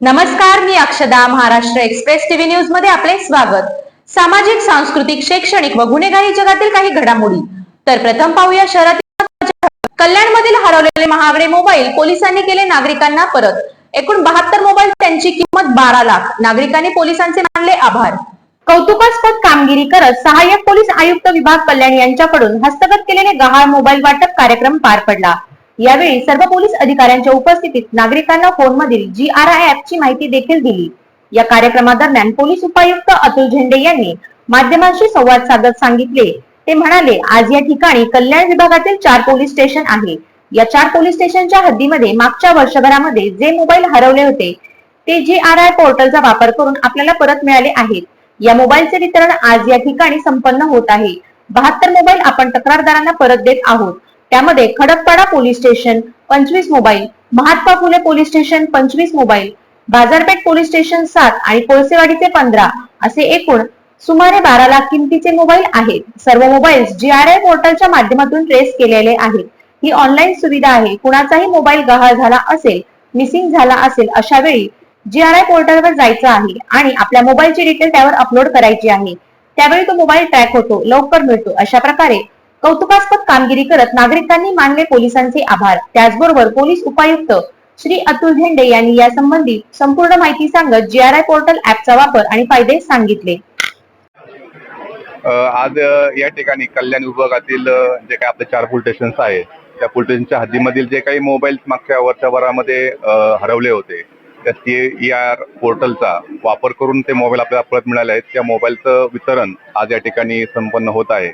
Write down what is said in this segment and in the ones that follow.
नमस्कार मी अक्षदा Maharashtra express TV न्यूजमध्ये आपले स्वागत. सामाजिक सांस्कृतिक शैक्षणिक व गुन्हेगारी जगातील काही घडामोडी. तर प्रथम पाहूया शहरातील कल्याणमधील हरवलेले महागडे मोबाईल पोलिसांनी केले नागरिकांना परत. एकूण बहात्तर मोबाईल त्यांची किंमत बारा लाख. नागरिकांनी पोलिसांचे मानले आभार. कौतुकास्पद कामगिरी करत सहाय्यक पोलीस आयुक्त विभाग कल्याण यांच्याकडून हस्तगत केलेले गहाळ मोबाईल वाटप कार्यक्रम पार पडला. यावेळी सर्व पोलीस अधिकाऱ्यांच्या उपस्थितीत नागरिकांना फोनमधील जी आर आय ऍपची माहिती देखील दिली. या कार्यक्रमादरम्यान पोलीस उपायुक्त अतुल झेंडे यांनी माध्यमांशी संवाद साधत सांगितले. ते म्हणाले आज या ठिकाणी कल्याण विभागातील चार पोलीस स्टेशन आहे. या चार पोलीस स्टेशनच्या हद्दीमध्ये मागच्या वर्षभरामध्ये जे मोबाईल हरवले होते ते जी आर आय पोर्टलचा वापर करून आपल्याला परत मिळाले आहेत. या मोबाईलचे वितरण आज या ठिकाणी संपन्न होत आहे. बहात्तर मोबाईल आपण तक्रारदारांना परत देत आहोत. त्यामध्ये खडकपाडा पोलीस स्टेशन पंचवीस mobile Mahatma Phule police station पंचवीस मोबाईल बाजारपेठ पोलीस स्टेशन सात आणि कोळसेवाडीचे पंधरा असे एकूण सुमारे बारा लाख किमतीचे मोबाईल आहेत. सर्व मोबाईल जी आर आय पोर्टलच्या माध्यमातून ट्रेस केलेले आहेत. ही ऑनलाईन सुविधा आहे. कुणाचाही मोबाईल गहाळ झाला असेल मिसिंग झाला असेल अशा वेळी जी आर आय पोर्टलवर जायचं आहे आणि आपल्या मोबाईलची डिटेल त्यावर अपलोड करायची आहे. त्यावेळी तो मोबाईल ट्रॅक होतो लवकर मिळतो. अशा प्रकारे कौतुकास्पद कामगिरी करत नागरिकांनी मानले पोलिसांचे आभार. त्याचबरोबर पोलीस उपायुक्त श्री अतुल झेंडे यांनी या संबंधी संपूर्ण माहिती सांगत जी आर आय पोर्टल ऍपचा वापर आणि फायदे सांगितले. आज या ठिकाणी कल्याण विभागातील जे काही आपले चार पोलीस स्टेशन्स आहेत त्या पोलीस स्टेशनच्या हद्दीमधील जे काही मोबाईल मागच्या वर्षभरामध्ये हरवले होते त्या सी आर पोर्टलचा वापर करून ते मोबाईल आपल्याला परत मिळाले आहेत. त्या मोबाईलचं वितरण आज या ठिकाणी संपन्न होत आहे.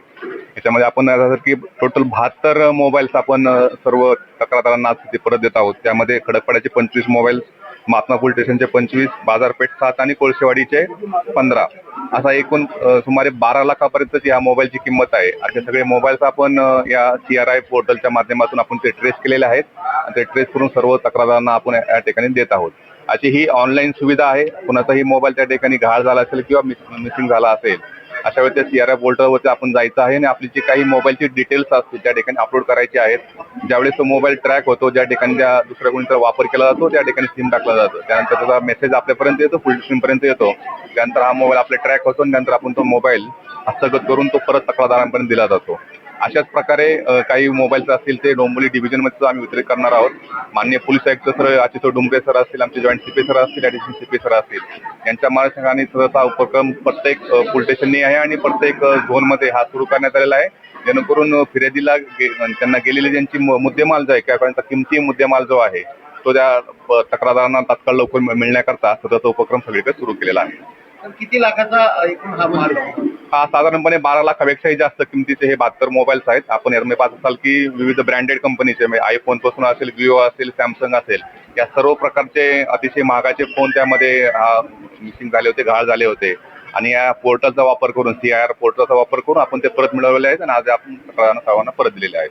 याच्यामध्ये आपण की टोटल बहात्तर मोबाईल्स आपण सर्व तक्रारदारांना तिथे ते परत देत आहोत. त्यामध्ये खडकपाड्याचे पंचवीस मोबाईल महात्मा पोलीस स्टेशनचे पंचवीस बाजारपेठ सात आणि कोळशेवाडीचे पंधरा. असा एकूण सुमारे बारा लाखापर्यंतची या मोबाईलची किंमत आहे. असे सगळे मोबाईल्स आपण या सी आर आय पोर्टलच्या माध्यमातून आपण ते ट्रेस केलेले आहेत. आणि ते ट्रेस करून सर्व तक्रारदारांना आपण या ठिकाणी देत आहोत. अशी ही ऑनलाईन सुविधा आहे. कुणाचाही मोबाईल त्या ठिकाणी घाळ झाला असेल किंवा मिसिंग झाला असेल अशा वेळी त्या सी पोर्टलवरती आपण जायचं आहे आणि आपली जी काही मोबाईलची डिटेल्स असतील त्या ठिकाणी अपलोड करायची आहेत. ज्यावेळेस तो मोबाईल ट्रॅक होतो ज्या ठिकाणी त्या दुसऱ्या कोणीचा वापर केला जातो त्या ठिकाणी सिम टाकला जातो. त्यानंतर त्याचा मेसेज आपल्यापर्यंत येतो फुल स्क्रीन पर्यंत येतो. त्यानंतर हा मोबाईल आपला ट्रॅक होतो आणि नंतर आपण तो मोबाईल हस्तगत करून तो परत तक्रारदारांपर्यंत दिला जातो. अशाच प्रकारे काही मोबाईल्स असतील ते डोंबिवली डिव्हिजनमध्ये आम्ही वितरित करणार आहोत. माननीय पोलीस आयुक्त सर आचितो डुंबरे सर असतील आमचे जॉईंट सीपी सर असतील ऍडिशनल सीपी सर असतील यांच्या मार्गदर्शनाने सहसा उपक्रम प्रत्येक पोलीस स्टेशननी आहे आणि प्रत्येक झोनमध्ये हा सुरू करण्यात आलेला आहे. जेणेकरून फिर्यादीला गे- त्यांना गेलेली ज्यांची मुद्देमाल जो आहे किंवा त्यांचा किमती मुद्देमाल जो आहे तो त्या तक्रारदारांना तात्काळ लवकर मिळण्याकरता सतत उपक्रम सगळीकडे सुरू केलेला आहे. तर किती लाखाचा एकूण हा माल आहे? हा साधारणपणे बारा लाखापेक्षाही जास्त किमतीचे हे बहात्तर मोबाईल्स आहेत. आपण यामध्ये पाहत असाल की विविध ब्रँडेड कंपनीचे म्हणजे आयफोनपासून असेल विवो असेल सॅमसंग असेल या सर्व प्रकारचे अतिशय महागाचे फोन त्यामध्ये मिसिंग झाले होते घाळ झाले होते. आणि या पोर्टलचा वापर करून सी आय आर पोर्टलचा वापर करून आपण ते परत मिळवले आहेत आणि आज आपण सर्वांना परत दिलेले आहेत.